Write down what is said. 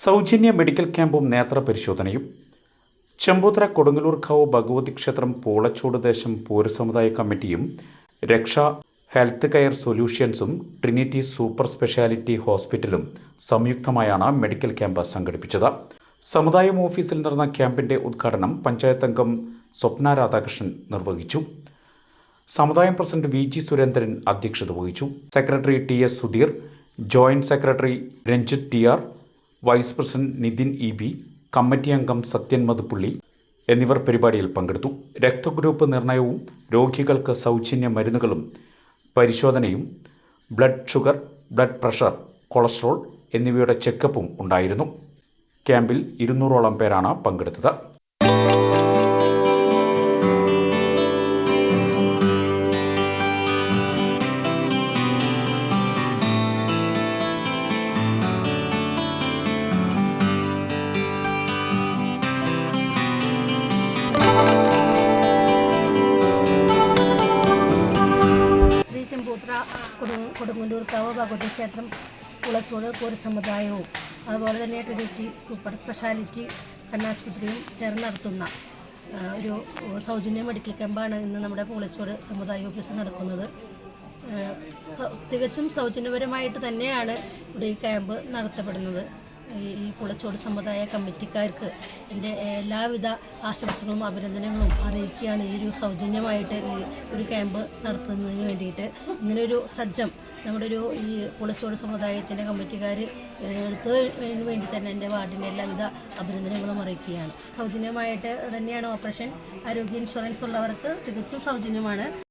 സൗജന്യ മെഡിക്കൽ ക്യാമ്പും നേത്ര പരിശോധനയും. ചെമ്പൂത്തറ കൊടുങ്ങല്ലൂർക്കാവ് ഭഗവതി ക്ഷേത്രം പൂളച്ചൂട് ദേശം പൗരസമുദായ കമ്മിറ്റിയും രക്ഷ ഹെൽത്ത് കെയർ സൊല്യൂഷൻസും ട്രിനിറ്റി സൂപ്പർ സ്പെഷ്യാലിറ്റി ഹോസ്പിറ്റലും സംയുക്തമായാണ് മെഡിക്കൽ ക്യാമ്പ് സംഘടിപ്പിച്ചത്. സമുദായം ഓഫീസിൽ നടന്ന ക്യാമ്പിന്റെ ഉദ്ഘാടനം പഞ്ചായത്ത് അംഗം സ്വപ്ന രാധാകൃഷ്ണൻ നിർവഹിച്ചു. സമുദായം പ്രസിഡന്റ് വി ജി സുരേന്ദ്രൻ അധ്യക്ഷത വഹിച്ചു. Secretary T S Sudheer joint secretary Ranjith T R vice president Nithin E B committee അംഗം സത്യൻ മധുപ്പുള്ളി എന്നിവർ പരിപാടിയിൽ പങ്കെടുത്തു. രക്തഗ്രൂപ്പ് നിർണയവും രോഗികൾക്ക് സൗജന്യ മരുന്നുകളും പരിശോധനയും blood sugar blood pressure cholesterol എന്നിവയുടെ ചെക്കപ്പും ഉണ്ടായിരുന്നു. ക്യാമ്പിൽ ഇരുന്നൂറോളം പേരാണ് പങ്കെടുത്തത്. കൊടു- ഭഗവതി ക്ഷേത്രം കുളച്ചോട് പൂരസമുദായവും അതുപോലെ തന്നെ ട്രിനിറ്റി സൂപ്പർ സ്പെഷ്യാലിറ്റി കണ്ണാശുപത്രിയും ചേർന്ന് നടത്തുന്ന ഒരു സൗജന്യ മെഡിക്കൽ ക്യാമ്പാണ് ഇന്ന് നമ്മുടെ പൂളച്ചോട് സമുദായ ഓഫീസിൽ നടക്കുന്നത്. തികച്ചും സൗജന്യപരമായിട്ട് തന്നെയാണ് ഇവിടെ ഈ ക്യാമ്പ് നടത്തപ്പെടുന്നത്. ഈ കുളച്ചോട് സമുദായ കമ്മിറ്റിക്കാർക്ക് എന്റെ എല്ലാവിധ ആശംസകളും അഭിനന്ദനങ്ങളും അറിയിക്കുകയാണ്. ഈ ഒരു സൗജന്യമായിട്ട് ഈ ഒരു ക്യാമ്പ് നടത്തുന്നതിന് വേണ്ടിയിട്ട്. ഇങ്ങനൊരു സജ്ജം നമ്മുടെ ഒരു ഈ കുളച്ചോട് സമുദായത്തിന്റെ കമ്മിറ്റിക്കാർ എടുത്തതിന് വേണ്ടി തന്നെ എന്റെ വാർഡിന്റെ എല്ലാവിധ അഭിനന്ദനങ്ങളും അറിയിക്കുകയാണ്. സൗജന്യമായിട്ട് തന്നെയാണ് ഓപ്പറേഷൻ. ആരോഗ്യ ഇൻഷുറൻസ് ഉള്ളവർക്ക് തികച്ചും സൗജന്യമാണ്.